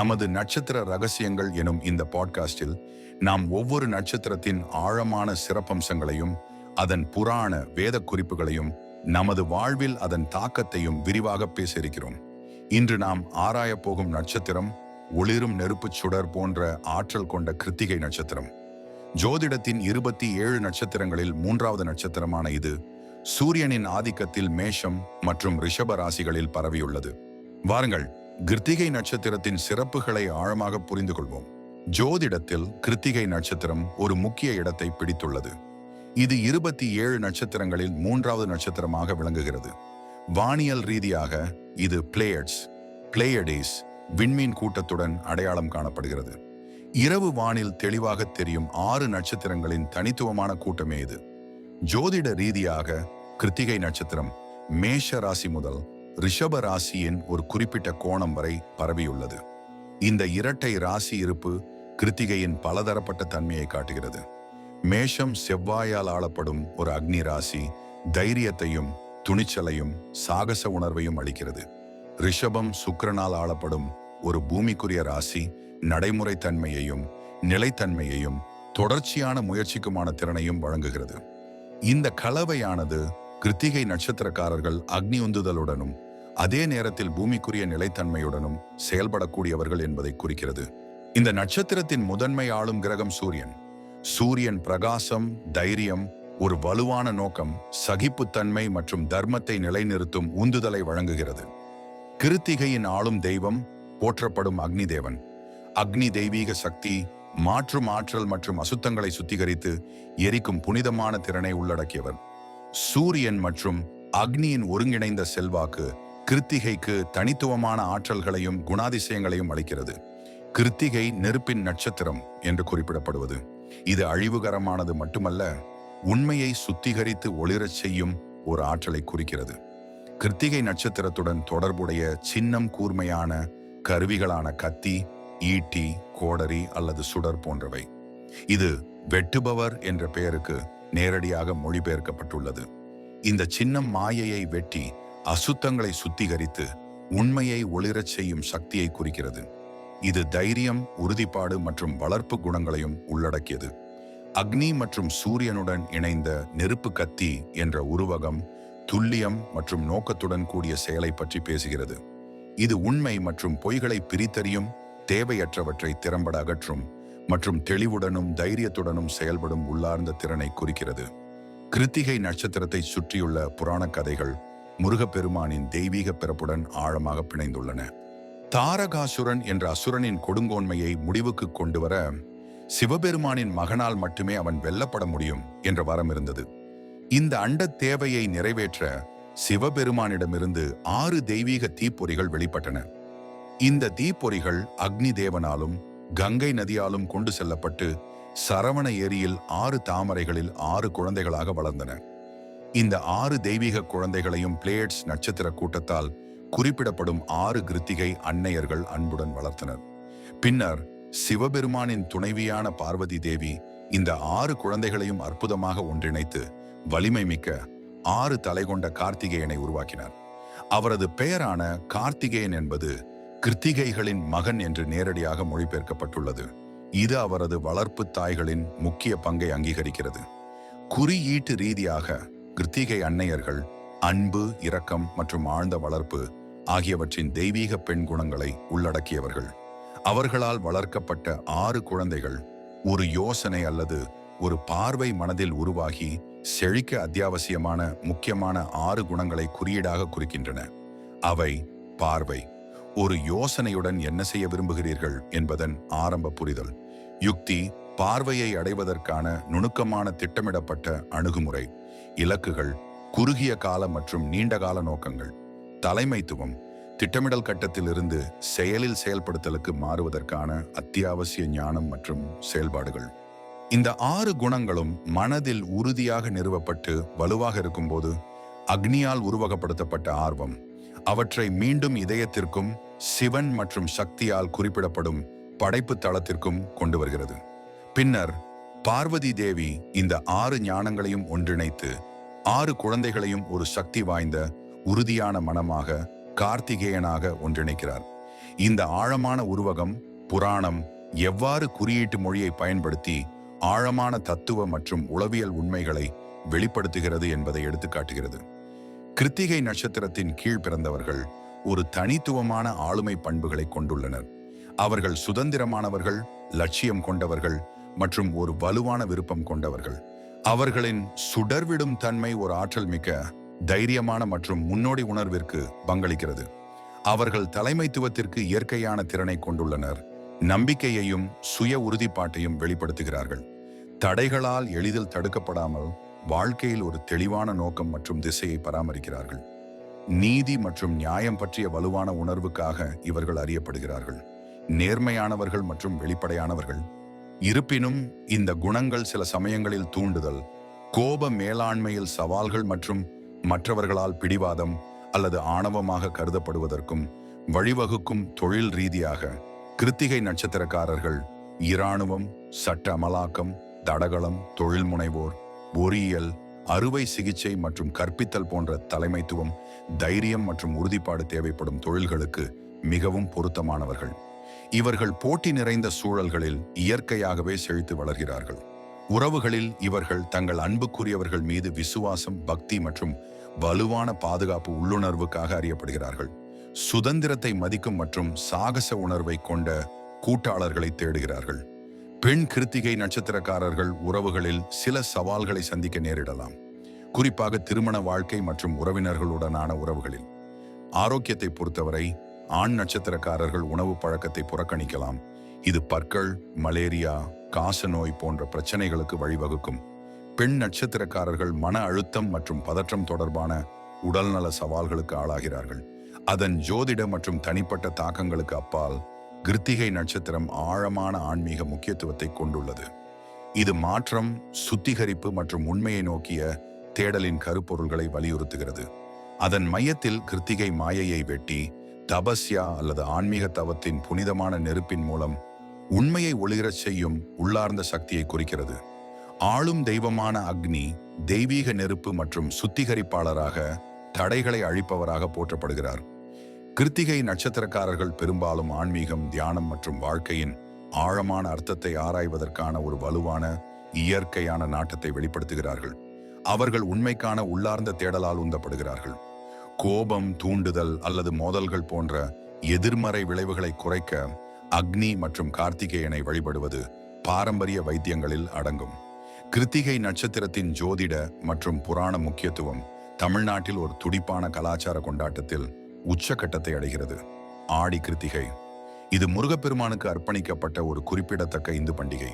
நமது நட்சத்திர ரகசியங்கள் எனும் இந்த பாட்காஸ்டில் நாம் ஒவ்வொரு நட்சத்திரத்தின் ஆழமான சிறப்பம்சங்களையும் அதன் புராண வேத குறிப்புகளையும் நமது வாழ்வில் அதன் தாக்கத்தையும் விரிவாக பேச இருக்கிறோம் இன்று நாம் ஆராயப் போகும் நட்சத்திரம் ஒளிரும் நெருப்புச் சுடர் போன்ற ஆற்றல் கொண்ட கிருத்திகை நட்சத்திரம். ஜோதிடத்தின் இருபத்தி ஏழு நட்சத்திரங்களில் மூன்றாவது நட்சத்திரமான இது சூரியனின் ஆதிக்கத்தில் மேஷம் மற்றும் ரிஷப ராசிகளில் பரவியுள்ளது. வாருங்கள் கிருத்திகை நட்சத்திரத்தின் சிறப்புகளை ஆழமாக புரிந்து கொள்வோம் ஜோதிடத்தில் கிருத்திகை நட்சத்திரம் ஒரு முக்கிய இடத்தை பிடித்துள்ளது. இது இருபத்தி ஏழு நட்சத்திரங்களில் மூன்றாவது நட்சத்திரமாக விளங்குகிறது. வானியல் ரீதியாக இது பிளேயட்ஸ் பிளேயடேஸ் விண்மீன் கூட்டத்துடன் அடையாளம் காணப்படுகிறது. இரவு வானில் தெளிவாக தெரியும் ஆறு நட்சத்திரங்களின் தனித்துவமான கூட்டமே இது. ஜோதிட ரீதியாக கிருத்திகை நட்சத்திரம் மேஷ ராசி முதல் ரிஷப ராசியின் ஒரு குறிப்பிட்ட கோணம் வரை பரவியுள்ளது. இந்த இரட்டை ராசி இருப்பு கிருத்திகையின் பலதரப்பட்ட தன்மையை காட்டுகிறது. மேஷம் செவ்வாயால் ஆளப்படும் ஒரு அக்னி ராசி தைரியத்தையும் துணிச்சலையும் சாகச உணர்வையும் அளிக்கிறது. ரிஷபம் சுக்கரனால் ஆளப்படும் ஒரு பூமிக்குரிய ராசி நடைமுறை தன்மையையும் நிலைத்தன்மையையும் தொடர்ச்சியான முயற்சிக்குமான திறனையும் வழங்குகிறது. இந்த கலவையானது கிருத்திகை நட்சத்திரக்காரர்கள் அக்னி உந்துதலுடனும் அதே நேரத்தில் பூமிக்குரிய நிலைத்தன்மையுடனும் செயல்படக்கூடியவர்கள் என்பதை குறிக்கிறது. இந்த நட்சத்திரத்தின் முதன்மை ஆளும் கிரகம் சூரியன். சூரியன் பிரகாசம் தைரியம் ஒரு வலுவான நோக்கம் சகிப்புத்தன்மை மற்றும் தர்மத்தை நிலைநிறுத்தும் உந்துதலை வழங்குகிறது. கிருத்திகையின் ஆளும் தெய்வம் போற்றப்படும் அக்னி தேவன் அக்னி தெய்வீக சக்தி மாற்றும் ஆற்றல் மற்றும் அசுத்தங்களை சுத்திகரித்து எரிக்கும் புனிதமான திறனை உள்ளடக்கியவர். சூரியன் மற்றும் அக்னியின் ஒருங்கிணைந்த செல்வாக்கு கிருத்திகைக்கு தனித்துவமான ஆற்றல்களையும் குணாதிசயங்களையும் அளிக்கிறது. கிருத்திகை நெருப்பின் நட்சத்திரம் என்று குறிப்பிடப்படுவது. இது அழிவுகரமானது மட்டுமல்ல உண்மையை சுத்திகரித்து ஒளிரச் செய்யும் ஒரு ஆற்றலை குறிக்கிறது. கிருத்திகை நட்சத்திரத்துடன் தொடர்புடைய சின்னம் கூர்மையான கருவிகளான கத்தி ஈட்டி கோடரி அல்லது சுடர் போன்றவை. இது வெட்டுபவர் என்ற பெயருக்கு நேரடியாக மொழிபெயர்க்கப்பட்டுள்ளது. இந்த சின்னம் மாயையை வெட்டி அசுத்தங்களை சுத்திகரித்து உண்மையை ஒளிரச் செய்யும் சக்தியை குறிக்கிறது. இது தைரியம் உறுதிப்பாடு மற்றும் வளர்ப்பு குணங்களையும் உள்ளடக்கியது. அக்னி மற்றும் சூரியனுடன் இணைந்த நெருப்பு கத்தி என்ற உருவகம் துல்லியம் மற்றும் நோக்கத்துடன் கூடிய செயலை பற்றி பேசுகிறது. இது உண்மை மற்றும் பொய்களை பிரித்தறியும் தேவையற்றவற்றை திறம்பட அகற்றும் மற்றும் தெளிவுடனும் தைரியத்துடனும் செயல்படும் உள்ளார்ந்த திறனை குறிக்கிறது. கிருத்திகை நட்சத்திரத்தை சுற்றியுள்ள புராண கதைகள் முருகப்பெருமானின் தெய்வீக பிறப்புடன் ஆழமாக பிணைந்துள்ளன. தாரகாசுரன் என்ற அசுரனின் கொடுங்கோன்மையை முடிவுக்கு கொண்டு வர சிவபெருமானின் மகனால் மட்டுமே அவன் வெல்லப்பட முடியும் என்ற வரம் இருந்தது. இந்த அண்ட தேவையை நிறைவேற்ற சிவபெருமானிடமிருந்து ஆறு தெய்வீக தீப்பொறிகள் வெளிப்பட்டன. இந்த தீப்பொறிகள் அக்னி தேவனாலும் கங்கை நதியாலும் கொண்டு செல்லப்பட்டு சரவண ஏரியில் ஆறு தாமரைகளில் ஆறு குழந்தைகளாக வளர்ந்தன. இந்த ஆறு தெய்வீக குழந்தைகளையும் பிளேட்ஸ் நட்சத்திர கூட்டத்தால் குறிப்பிடப்படும் ஆறு கிருத்திகை அன்னையர்கள் அன்புடன் வளர்த்தனர். பின்னர் சிவபெருமானின் துணைவியான பார்வதி தேவி இந்த ஆறு குழந்தைகளையும் அற்புதமாக ஒன்றிணைத்து வலிமை மிக்க ஆறு தலை கொண்ட கார்த்திகேயனை உருவாக்கினார். அவரது பெயரான கார்த்திகேயன் என்பது கிருத்திகைகளின் மகன் என்று நேரடியாக மொழிபெயர்க்கப்பட்டுள்ளது. இது அவரது வளர்ப்பு தாய்களின் முக்கிய பங்கை அங்கீகரிக்கிறது. குறியீட்டு ரீதியாக கிருத்திகை அன்னையர்கள் அன்பு இரக்கம் மற்றும் ஆழ்ந்த வளர்ப்பு ஆகியவற்றின் தெய்வீக பெண் குணங்களை உள்ளடக்கியவர்கள். அவர்களால் வளர்க்கப்பட்ட ஆறு குழந்தைகள் ஒரு யோசனை அல்லது ஒரு பார்வை மனதில் உருவாகி செழிக்க அத்தியாவசியமான முக்கியமான ஆறு குணங்களை குறியீடாக குறிக்கின்றன. அவை பார்வை. ஒரு யோசனையுடன் என்ன செய்ய விரும்புகிறீர்கள் என்பதன் ஆரம்ப புரிதல். யுக்தி பார்வையை அடைவதற்கான நுணுக்கமான திட்டமிடப்பட்ட அணுகுமுறை. இலக்குகள் குறுகிய கால மற்றும் நீண்டகால நோக்கங்கள் தலைமைத்துவம் திட்டமிடல் கட்டத்திலிருந்து செயலில் செயல்படுத்தலுக்கு மாறுவதற்கான அத்தியாவசிய ஞானம் மற்றும் செயல்பாடுகள். இந்த ஆறு குணங்களும் மனதில் உறுதியாக நிறுவப்பட்டு வலுவாக இருக்கும்போது அக்னியால் உருவகப்படுத்தப்பட்ட ஆர்வம் அவற்றை மீண்டும் இதயத்திற்கும் சிவன் மற்றும் சக்தியால் குறிப்பிடப்படும் படைப்பு தளத்திற்கும் கொண்டு வருகிறது. பின்னர் பார்வதி தேவி இந்த ஆறு ஞானங்களையும் ஒன்றிணைத்து ஆறு குழந்தைகளையும் ஒரு சக்தி வாய்ந்த உறுதியான மனமாக கார்த்திகேயனாக ஒன்றிணைக்கிறார். இந்த ஆழமான உருவகம் புராணம் எவ்வாறு குறியீட்டு மொழியை பயன்படுத்தி ஆழமான தத்துவ மற்றும் உளவியல் உண்மைகளை வெளிப்படுத்துகிறது என்பதை எடுத்துக்காட்டுகிறது கிருத்திகை நட்சத்திரத்தின் கீழ் பிறந்தவர்கள் ஒரு தனித்துவமான ஆளுமை பண்புகளை கொண்டுள்ளனர். அவர்கள் சுதந்திரமானவர்கள் லட்சியம் கொண்டவர்கள் மற்றும் ஒரு வலுவான விருப்பம் கொண்டவர்கள். அவர்களின் சுடர்விடும் தன்மை ஒரு ஆற்றல் மிக்க தைரியமான மற்றும் முன்னோடி உணர்விற்கு பங்களிக்கிறது. அவர்கள் தலைமைத்துவத்திற்கு இயற்கையான திறனை கொண்டுள்ளனர். நம்பிக்கையையும் சுய உறுதிப்பாட்டையும் வெளிப்படுத்துகிறார்கள். தடைகளால் எளிதில் தடுக்கப்படாமல் வாழ்க்கையில் ஒரு தெளிவான நோக்கம் மற்றும் திசையை பராமரிக்கிறார்கள். நீதி மற்றும் நியாயம் பற்றிய வலுவான உணர்வுக்காக இவர்கள் அறியப்படுகிறார்கள். நேர்மையானவர்கள் மற்றும் வெளிப்படையானவர்கள் இருப்பினும் இந்த குணங்கள் சில சமயங்களில் தூண்டுதல் கோப மேலாண்மையில் சவால்கள் மற்றும் மற்றவர்களால் பிடிவாதம் அல்லது ஆணவமாக கருதப்படுவதற்கும் வழிவகுக்கும் தொழில் ரீதியாக கிருத்திகை நட்சத்திரக்காரர்கள் இராணுவம் சட்ட அமலாக்கம் தடகளம் தொழில் முனைவோர் பொறியியல் அறுவை சிகிச்சை மற்றும் கற்பித்தல் போன்ற தலைமைத்துவம் தைரியம் மற்றும் உறுதிப்பாடு தேவைப்படும் தொழில்களுக்கு மிகவும் பொருத்தமானவர்கள். இவர்கள் போட்டி நிறைந்த சூழல்களில் இயற்கையாகவே செழித்து வளர்கிறார்கள். உறவுகளில் இவர்கள் தங்கள் அன்புக்குரியவர்கள் மீது விசுவாசம் பக்தி மற்றும் வலுவான பாதுகாப்பு உள்ளுணர்வுக்காக அறியப்படுகிறார்கள். சுதந்திரத்தை மதிக்கும் மற்றும் சாகச உணர்வை கொண்ட கூட்டாளர்களை தேடுகிறார்கள். பெண் கிருத்திகை நட்சத்திரக்காரர்கள் உறவுகளில் சில சவால்களை சந்திக்க நேரிடலாம். குறிப்பாக திருமண வாழ்க்கை மற்றும் உறவினர்களுடனான உறவுகளில். ஆரோக்கியத்தை பொறுத்தவரை ஆண் நட்சத்திரக்காரர்கள் உணவு பழக்கத்தை புறக்கணிக்கலாம். இது பற்கள் மலேரியா காச நோய் போன்ற பிரச்சனைகளுக்கு வழிவகுக்கும். பெண் நட்சத்திரக்காரர்கள் மன அழுத்தம் மற்றும் பதற்றம் தொடர்பான உடல்நல சவால்களுக்கு ஆளாகிறார்கள். அதன் ஜோதிட மற்றும் தனிப்பட்ட தாக்கங்களுக்கு அப்பால் கிருத்திகை நட்சத்திரம் ஆழமான ஆன்மீக முக்கியத்துவத்தை கொண்டுள்ளது. இது மாற்றம் சுத்திகரிப்பு மற்றும் உண்மையை நோக்கிய தேடலின் கருப்பொருள்களை வலியுறுத்துகிறது. அதன் மையத்தில் கிருத்திகை மாயையை வெட்டி தபஸ்யா அல்லது ஆன்மீக தவத்தின் புனிதமான நெருப்பின் மூலம் உண்மையை ஒளிரச் செய்யும் உள்ளார்ந்த சக்தியை குறிக்கிறது. ஆளும் தெய்வமான அக்னி தெய்வீக நெருப்பு மற்றும் சுத்திகரிப்பாளராக தடைகளை அழிப்பவராக போற்றப்படுகிறார். கிருத்திகை நட்சத்திரக்காரர்கள் பெரும்பாலும் ஆன்மீகம் தியானம் மற்றும் வாழ்க்கையின் ஆழமான அர்த்தத்தை ஆராய்வதற்கான ஒரு வலுவான இயற்கையான நாட்டத்தை வெளிப்படுத்துகிறார்கள். அவர்கள் உண்மைக்கான உள்ளார்ந்த தேடலால் உந்தப்படுகிறார்கள். கோபம் தூண்டுதல் அல்லது மோதல்கள் போன்ற எதிர்மறை விளைவுகளை குறைக்க அக்னி மற்றும் கார்த்திகேயனை வழிபடுவது பாரம்பரிய வைத்தியங்களில் அடங்கும். கிருத்திகை நட்சத்திரத்தின் ஜோதிட மற்றும் புராண முக்கியத்துவம் தமிழ்நாட்டில் ஒரு துடிப்பான கலாச்சார கொண்டாட்டத்தில் உச்சக்கட்டத்தை அடைகிறது. ஆடி கிருத்திகை. இது முருகப்பெருமானுக்கு அர்ப்பணிக்கப்பட்ட ஒரு குறிப்பிடத்தக்க இந்து பண்டிகை.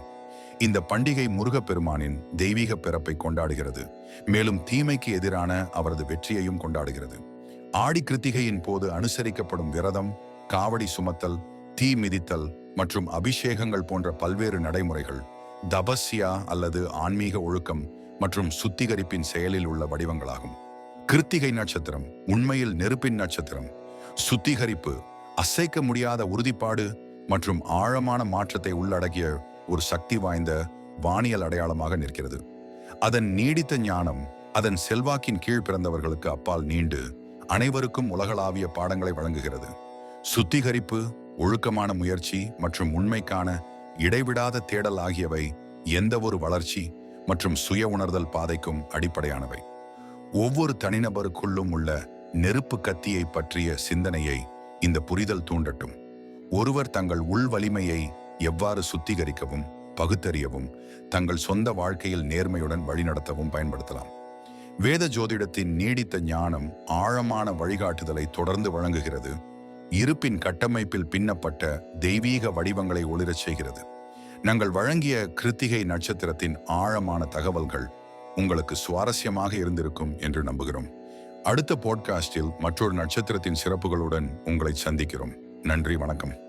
இந்த பண்டிகை முருகப்பெருமானின் தெய்வீக பிறப்பை கொண்டாடுகிறது. மேலும் தீமைக்கு எதிரான அவரது வெற்றியையும் கொண்டாடுகிறது. ஆடி கிருத்திகையின் போது அனுசரிக்கப்படும் விரதம் காவடி சுமத்தல் தீ மிதித்தல் மற்றும் அபிஷேகங்கள் போன்ற பல்வேறு நடைமுறைகள் தபஸ்யா அல்லது ஆன்மீக ஒழுக்கம் மற்றும் சுத்திகரிப்பின் செயலில் உள்ள வடிவங்களாகும். கிருத்திகை நட்சத்திரம் உண்மையில் நெருப்பின் நட்சத்திரம். சுத்திகரிப்பு அசைக்க முடியாத உறுதிப்பாடு மற்றும் ஆழமான மாற்றத்தை உள்ளடக்கிய ஒரு சக்தி வாய்ந்த வானியல் அடையாளமாக நிற்கிறது. அதன் நீடித்த ஞானம் அதன் செல்வாக்கின் கீழ் பிறந்தவர்களுக்கு அப்பால் நீண்டு அனைவருக்கும் உலகளாவிய பாடங்களை வழங்குகிறது. சுத்திகரிப்பு ஒழுக்கமான முயற்சி மற்றும் உண்மைக்கான இடைவிடாத தேடல் ஆகியவை எந்த ஒரு வளர்ச்சி மற்றும் சுய உணர்தல் பாதைக்கும் அடிப்படையானவை. ஒவ்வொரு தனிநபருக்குள்ளும் உள்ள நெருப்பு கத்தியை பற்றிய சிந்தனையை இந்த புரிதல் தூண்டட்டும். ஒருவர் தங்கள் உள் வலிமையை எவ்வாறு சுத்திகரிக்கவும் பகுத்தறியவும் தங்கள் சொந்த வாழ்க்கையில் நேர்மையுடன் வழிநடத்தவும் பயன்படுத்தலாம். வேத ஜோதிடத்தின் நீடித்த ஞானம் ஆழமான வழிகாட்டுதலை தொடர்ந்து வழங்குகிறது. இருப்பின் கட்டமைப்பில் பின்னப்பட்ட தெய்வீக வடிவங்களை ஒளிரச் செய்கிறது. நாங்கள் வழங்கிய கிருத்திகை நட்சத்திரத்தின் ஆழமான தகவல்கள் உங்களுக்கு சுவாரஸ்யமாக இருந்திருக்கும் என்று நம்புகிறோம். அடுத்த போட்காஸ்டில் மற்றொரு நட்சத்திரத்தின் சிறப்புகளுடன் உங்களை சந்திக்கிறோம். நன்றி வணக்கம்.